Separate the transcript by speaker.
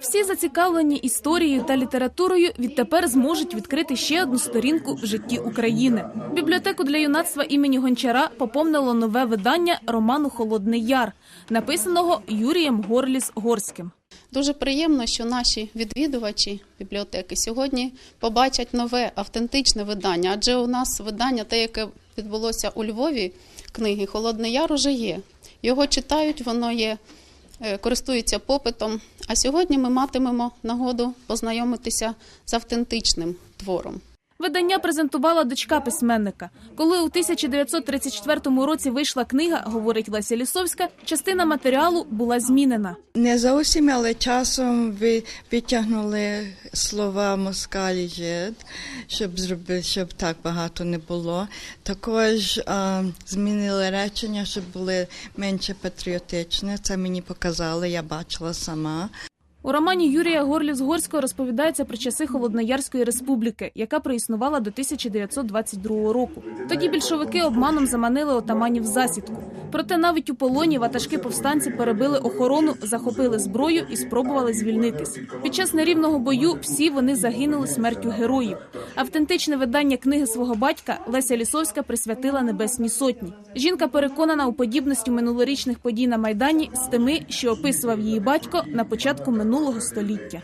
Speaker 1: Всі зацікавлені історією та літературою відтепер зможуть відкрити ще одну сторінку в житті України. Бібліотеку для юнацтва імені Гончара поповнило нове видання роману Холодний Яр, написаного Юрієм Горліс Горським.
Speaker 2: Дуже приємно, що наші відвідувачі бібліотеки сьогодні побачать нове автентичне видання, адже у нас видання, те, яке відбулося у Львові, книги Холодний Яр уже є. Його читають, воно є, е, користується попитом. А сьогодні ми матимемо нагоду познайомитися з автентичним твором.
Speaker 1: Видання презентувала дочка письменника. Коли у 1934 році вийшла книга, говорить Леся Лісовська, частина матеріалу була змінена.
Speaker 3: Не зовсім, але часом ви витягнули слова москалі жид, щоб зробити, щоб так багато не було. Також а, змінили речення, щоб були менше патріотичні. Це мені показали, я бачила сама.
Speaker 1: У романі Юрія Горліс-Горського розповідається про часи Холодноярської республіки, яка проіснувала до 1922 року. Тоді більшовики обманом заманили отаманів засідку. Проте навіть у полоні ватажки повстанці перебили охорону, захопили зброю і спробували звільнитись. Під час нерівного бою всі вони загинули смертю героїв. Автентичне видання книги свого батька Леся Лісовська присвятила Небесній Сотні. Жінка переконана у подібності минулорічних подій на майдані з тими, що описував її батько на початку минулого століття.